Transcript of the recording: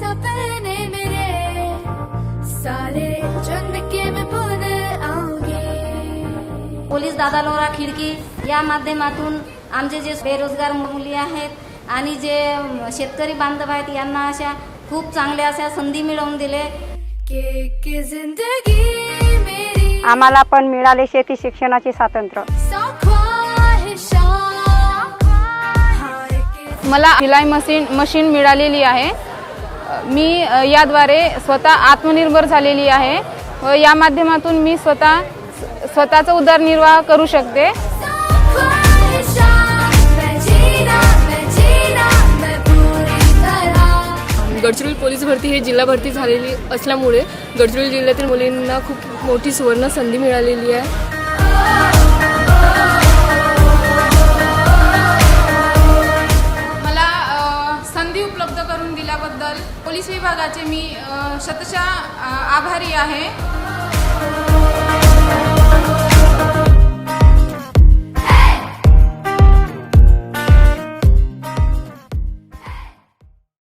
सपने मेरे सारे चुन के मैं आऊंगी पोलीस दादा लोरा खिडकी या माध्यमातून आमचे जे बेरोजगार मुली आहेत आणि जे शेतकरी बांधव आहेत यांना अशा खूप चांगल्या अशा संधी मिळवून दिले. के के जिंदगी मेरी आम्हाला पण मिळाले शेती शिक्षणाचे स्वातंत्र्य. मला सिलाई मशीन मशीन मिळालेली आहे. मी याद्वारे स्वतः आत्मनिर्भर झालेली आहे. व या माध्यमातून मी स्वतः स्वतःचा उदरनिर्वाह करू शकते. गडचिरोली पोलीस भरती ही जिल्हा भरती झालेली असल्यामुळे गडचिरोली जिल्ह्यातील मुलींना खूप मोठी सुवर्ण संधी मिळालेली आहे. संधी उपलब्ध करून दिल्याबद्दल पोलीस विभागाचे मी अ, शतशः आभारी आहे.